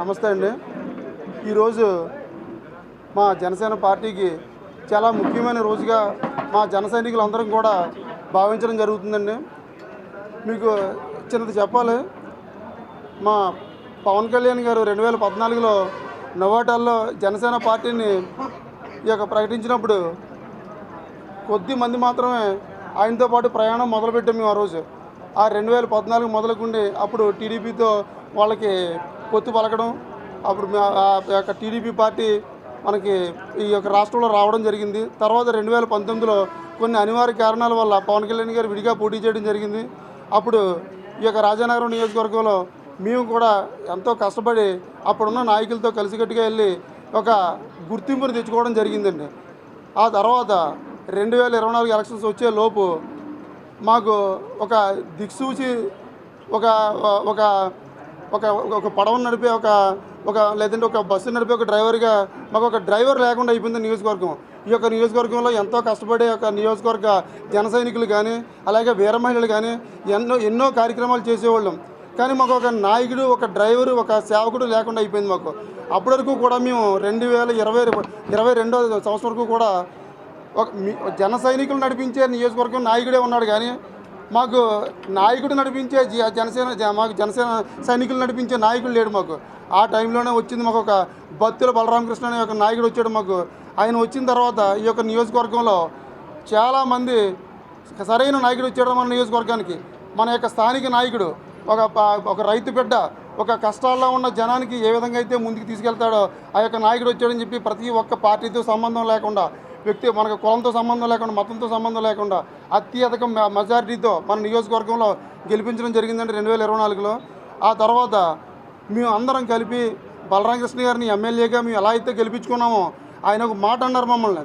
నమస్తే అండి. ఈరోజు మా జనసేన పార్టీకి చాలా ముఖ్యమైన రోజుగా మా జన సైనికులందరం కూడా భావించడం జరుగుతుందండి. మీకు చిన్నది చెప్పాలి. మా పవన్ కళ్యాణ్ గారు రెండు వేల పద్నాలుగులో నోవాటాల్లో జనసేన పార్టీని ఈ యొక్క ప్రకటించినప్పుడు కొద్ది మంది మాత్రమే ఆయనతో పాటు ప్రయాణం మొదలుపెట్టాం మేము ఆ రోజు. ఆ రెండు వేల పద్నాలుగు మొదలుకుండి అప్పుడు టీడీపీతో వాళ్ళకి పొత్తు పలకడం అప్పుడు మా- యొక్క టీడీపీ పార్టీ మనకి ఈ యొక్క రాష్ట్రంలో రావడం జరిగింది. తర్వాత రెండు వేల పంతొమ్మిదిలో కొన్ని అనివార్య కారణాల వల్ల పవన్ కళ్యాణ్ గారు విడిగా పోటీ చేయడం జరిగింది. అప్పుడు ఈ యొక్క రాజానగరం నియోజకవర్గంలో మేము కూడా ఎంతో కష్టపడి అప్పుడున్న నాయకులతో కలిసికట్టుగా వెళ్ళి ఒక గుర్తింపును తెచ్చుకోవడం జరిగిందండి. ఆ తర్వాత రెండు వేల ఇరవై నాలుగు ఎలక్షన్స్ వచ్చే లోపు మాకు ఒక దిక్సూచి ఒక ఒక ఒక ఒక పడవను నడిపే ఒక ఒక లేదంటే ఒక బస్సు నడిపే ఒక డ్రైవర్గా మాకు ఒక డ్రైవర్ లేకుండా అయిపోయింది నియోజకవర్గం. ఈ యొక్క నియోజకవర్గంలో ఎంతో కష్టపడే ఒక నియోజకవర్గ జన సైనికులు కానీ అలాగే వీర మహిళలు కానీ ఎన్నో ఎన్నో కార్యక్రమాలు చేసేవాళ్ళం. కానీ మాకు ఒక నాయకుడు ఒక డ్రైవరు ఒక సేవకుడు లేకుండా అయిపోయింది మాకు. అప్పటి వరకు కూడా మేము రెండు వేల ఇరవై ఇరవై రెండో సంవత్సరం వరకు కూడా ఒక మీ- జన సైనికులు నడిపించే నియోజకవర్గం నాయకుడే ఉన్నాడు కానీ మాకు నాయకుడు నడిపించే జనసేన జ- మాకు జనసేన సైనికులు నడిపించే నాయకుడు లేడు మాకు. ఆ టైంలోనే వచ్చింది మాకు ఒక బత్తుల బలరామకృష్ణ అనే ఒక నాయకుడు వచ్చాడు మాకు. ఆయన వచ్చిన తర్వాత ఈ యొక్క నియోజకవర్గంలో చాలామంది సరైన నాయకుడు వచ్చాడు మన నియోజకవర్గానికి. మన యొక్క స్థానిక నాయకుడు ఒక ఒక రైతు బిడ్డ ఒక కష్టాల్లో ఉన్న జనానికి ఏ విధంగా అయితే ముందుకు తీసుకెళ్తాడో ఆ యొక్క నాయకుడు వచ్చాడని చెప్పి ప్రతి ఒక్క పార్టీతో సంబంధం లేకుండా వ్యక్తి మనకు కులంతో సంబంధం లేకుండా మతంతో సంబంధం లేకుండా అత్యధిక మెజారిటీతో మన నియోజకవర్గంలో గెలిపించడం జరిగిందండి రెండు వేల ఇరవై నాలుగులో. ఆ తర్వాత మేము అందరం కలిపి బలరామకృష్ణ గారిని ఎమ్మెల్యేగా మేము ఎలా అయితే గెలిపించుకున్నామో ఆయన ఒక మాట అన్నారు మమ్మల్ని.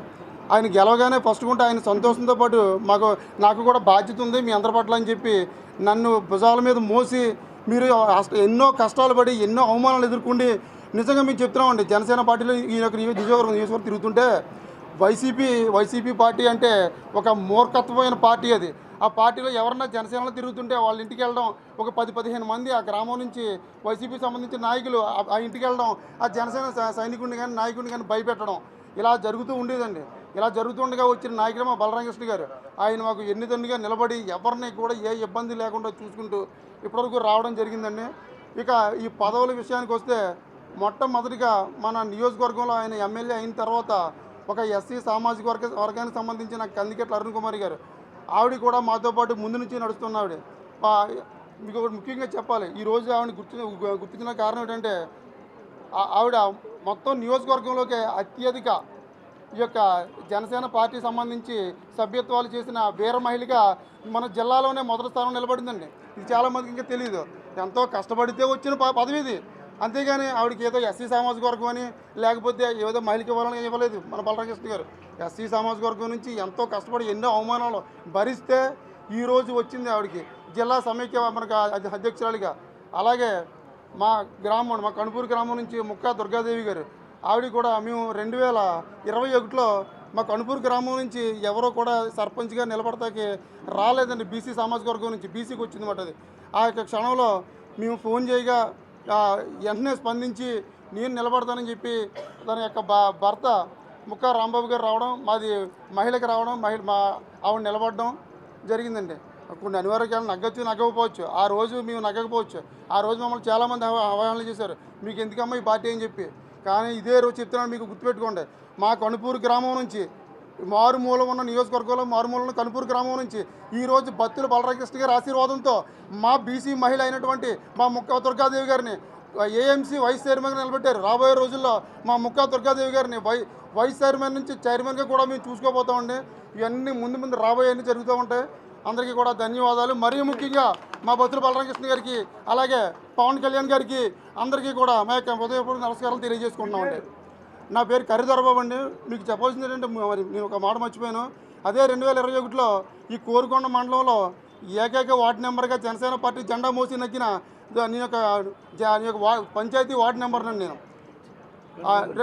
ఆయన గెలవగానే ఫస్ట్ కుంటే ఆయన సంతోషంతో పాటు మాకు నాకు కూడా బాధ్యత ఉంది మీ అందరి పట్ల అని చెప్పి నన్ను భుజాల మీద మోసి మీరు ఎన్నో కష్టాలు పడి ఎన్నో అవమానాలు ఎదుర్కొండి. నిజంగా మీకు చెప్తున్నామండి జనసేన పార్టీలో ఈ యొక్క నియోజకవర్గం నియోజకవర్గం తిరుగుతుంటే వైసీపీ వైసీపీ పార్టీ అంటే ఒక మూర్ఖత్వమైన పార్టీ అది. ఆ పార్టీలో ఎవరన్నా జనసేనలో తిరుగుతుంటే వాళ్ళ ఇంటికి వెళ్ళడం ఒక పది పదిహేను మంది ఆ గ్రామం నుంచి వైసీపీ సంబంధించిన నాయకులు ఆ- ఇంటికి వెళ్ళడం ఆ జనసేన స- సైనికుడిని కానీ నాయకుడిని కానీ భయపెట్టడం ఇలా జరుగుతూ ఉండేదండి. ఇలా జరుగుతుండగా వచ్చిన నాయకుడు మా బలరామకృష్ణ గారు. ఆయన మాకు ఎన్నిదన్నుగా నిలబడి ఎవరిని కూడా ఏ ఇబ్బంది లేకుండా చూసుకుంటూ ఇప్పటివరకు రావడం జరిగిందండి. ఇక ఈ పదవుల విషయానికి వస్తే మొట్టమొదటిగా మన నియోజకవర్గంలో ఆయన ఎమ్మెల్యే అయిన తర్వాత ఒక ఎస్సీ సామాజిక వర్గ వర్గానికి సంబంధించిన కందికెట్ల అరుణ్ కుమార్ గారు. ఆవిడ కూడా మాతో పాటు ముందు నుంచి నడుస్తున్న ఆవిడ. మీకు ఒకటి ముఖ్యంగా చెప్పాలి. ఈ రోజు ఆవిడ గుర్తు గుర్తించిన కారణం ఏంటంటే ఆవిడ మొత్తం నియోజకవర్గంలోకి అత్యధిక ఈ యొక్క జనసేన పార్టీ సంబంధించి సభ్యత్వాలు చేసిన వీర మహిళగా మన జిల్లాలోనే మొదటి స్థానం నిలబడిందండి. ఇది చాలామందికి ఇంకా తెలియదు ఎంతో కష్టపడితే వచ్చిన ప- పదవి ఇది. అంతేగాని ఆవిడకి ఏదో ఎస్సీ సామాజిక వర్గం అని లేకపోతే ఏదో మహిళకి ఇవ్వాలని ఇవ్వలేదు మన బలరామకృష్ణ గారు. ఎస్సీ సామాజిక వర్గం నుంచి ఎంతో కష్టపడి ఎన్నో అవమానాలు భరిస్తే ఈ రోజు వచ్చింది ఆవిడకి. జిల్లా సమైక్య మనకు అధ్య- అధ్యక్షురాలిగా. అలాగే మా గ్రామం మా కణుపూరు గ్రామం నుంచి ముక్కా దుర్గాదేవి గారు. ఆవిడ కూడా మేము రెండు వేల ఇరవై ఒకటిలో మా కణుపూరు గ్రామం నుంచి ఎవరో కూడా సర్పంచ్గా నిలబడతాకి రాలేదండి బీసీ సామాజిక వర్గం నుంచి బీసీకి వచ్చింది మాట అది. ఆ యొక్క క్షణంలో మేము ఫోన్ చేయగా వెంటనే స్పందించి నేను నిలబడతానని చెప్పి తన యొక్క భ- భర్త ముక్కా రాంబాబు గారు రావడం మాది మహిళకి రావడం మహిళ మా ఆవిడ నిలబడడం జరిగిందండి. కొన్ని అనివార్య కారణాలు నగ్గచ్చు నగ్గకపోవచ్చు. ఆ రోజు మేము నగ్గకపోవచ్చు. ఆ రోజు మమ్మల్ని చాలామంది అవ- అవహేళన చేశారు. మీకు ఎందుకమ్మా ఈ పార్టీ అని చెప్పి. కానీ ఇదే రోజు చెప్తున్నాను మీకు గుర్తుపెట్టుకోండి. మా కణుపూరు గ్రామం నుంచి మారుమూల ఉన్న నియోజకవర్గంలో మారుమూల ఉన్న కనుపూరు గ్రామం నుంచి ఈరోజు భక్తులు బత్తుల బలరామకృష్ణ గారి ఆశీర్వాదంతో మా బీసీ మహిళ అయినటువంటి మా ముక్క దుర్గాదేవి గారిని ఏఎంసీ వైస్ చైర్మన్గా నిలబెట్టారు. రాబోయే రోజుల్లో మా ముక్క దుర్గాదేవి గారిని వై వైస్ చైర్మన్ నుంచి చైర్మన్గా కూడా మేము చూసుకోబోతామండి ఇవన్నీ ముందు ముందు రాబోయే జరుగుతూ ఉంటాయి. అందరికీ కూడా ధన్యవాదాలు. మరీ ముఖ్యంగా మా భక్తులు బలరామకృష్ణ గారికి అలాగే పవన్ కళ్యాణ్ గారికి అందరికీ కూడా మా యొక్క హృదయపూర్వక నమస్కారాలు తెలియజేసుకుంటున్నామండి. నా పేరు కరిదొరబాబు అండి. మీకు చెప్పాల్సింది ఏంటంటే మరి నేను ఒక మాట మర్చిపోయాను. అదే రెండు వేల ఇరవై ఒకటిలో ఈ కోరుకొండ మండలంలో ఏకైక వార్డు నెంబర్గా జనసేన పార్టీ జెండా మోసి నక్కిన నీ నేను ఒక నీ యొక్క వా- పంచాయతీ వార్డు నెంబర్ అండి నేను.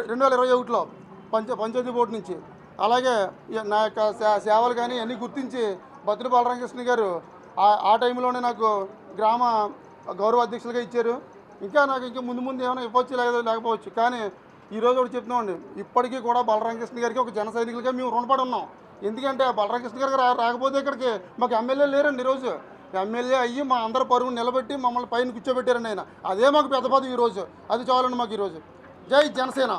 రెండు వేల ఇరవై ఒకటిలో పంచ పంచాయతీ బోర్డు నుంచి. అలాగే నా యొక్క సేవలు కానీ అన్నీ గుర్తించి భద్ర బాలరామకృష్ణ గారు ఆ- ఆ టైంలోనే నాకు గ్రామ గౌరవ అధ్యక్షులుగా ఇచ్చారు. ఇంకా నాకు ఇంకా ముందు ముందు ఏమైనా ఇవ్వచ్చు లేకపోవచ్చు. కానీ ఈరోజు ఒకటి చెప్తున్నామండి. ఇప్పటికీ కూడా బలరామకృష్ణ గారికి ఒక జన సైనికులుగా మేము రుణపడి ఉన్నాం. ఎందుకంటే ఆ బలరామకృష్ణ గారికి రా రాకపోతే ఇక్కడికి మాకు ఎమ్మెల్యే లేరండి ఈరోజు ఎమ్మెల్యే అయ్యి మా అందరి పరువు నిలబెట్టి మమ్మల్ని పైన కూర్చోబెట్టారండి ఆయన. అదే మాకు పెద్ద పదవి ఈరోజు అది చాలండి మాకు ఈరోజు జై జనసేన.